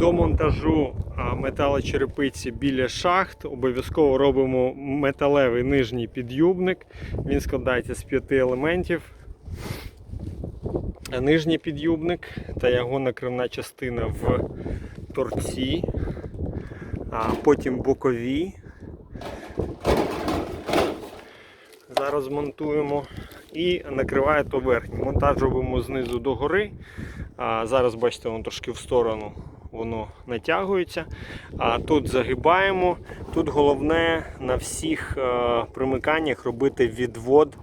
До монтажу металочерепиці біля шахт обов'язково робимо металевий нижній підюбник. Він складається з п'яти елементів. Нижній підюбник та його накривна частина в торці, потім бокові. Зараз монтуємо і накриває то верхній. Монтаж робимо знизу до гори. Зараз бачите, воно трошки в сторону воно натягується. А тут загибаємо. Тут головне на всіх е, примиканнях робити відвод.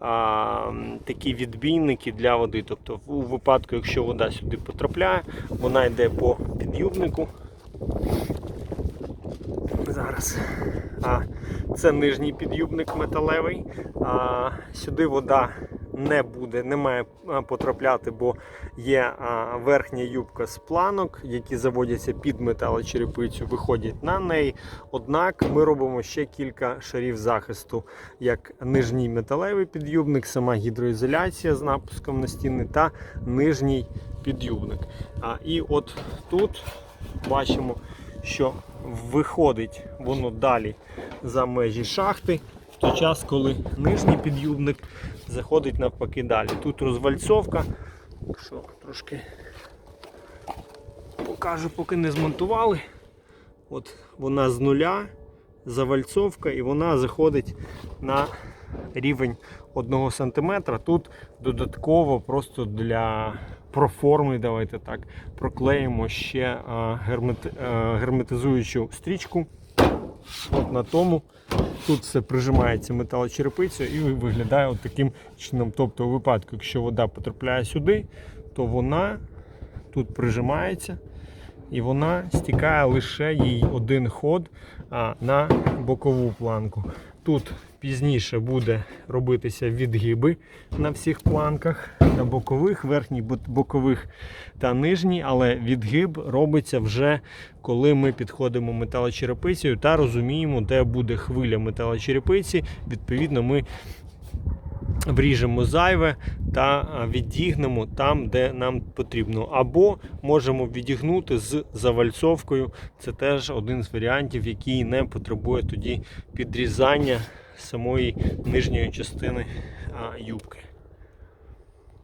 А, такі відбійники для води. Тобто, у випадку, якщо вода сюди потрапляє, вона йде по під'юбнику. Зараз. А, це нижній під'юбник металевий. А, сюди вода не буде, не має потрапляти, бо є верхня юбка з планок, які заводяться під металочерепицю, виходять на неї. Однак ми робимо ще кілька шарів захисту, як нижній металевий під'юбник, сама гідроізоляція з напуском на стіни та нижній під'юбник. І от тут бачимо, що виходить воно далі за межі шахти, в той час, коли нижній під'юбник заходить навпаки далі. Тут розвальцовка. Що трошки покажу, поки не змонтували. От вона з нуля, завальцовка, і вона заходить на рівень 1 см. Тут додатково просто для проформи, давайте так, проклеїмо ще гермет, а, герметизуючу стрічку. От на тому. Тут все прижимається металочерепицею і виглядає от таким чином. Тобто, у випадку, якщо вода потрапляє сюди, то вона тут прижимається і вона стікає лише їй один ход на бокову планку. Тут пізніше буде робитися відгиби на всіх планках, на бокових, верхніх, бокових та нижній, але відгиб робиться вже коли ми підходимо металочерепицею та розуміємо, де буде хвиля металочерепиці. Відповідно, ми вріжемо зайве та а, відігнемо там, де нам потрібно. Або можемо відігнути з завальцовкою. Це теж один з варіантів, який не потребує тоді підрізання самої нижньої частини юбки.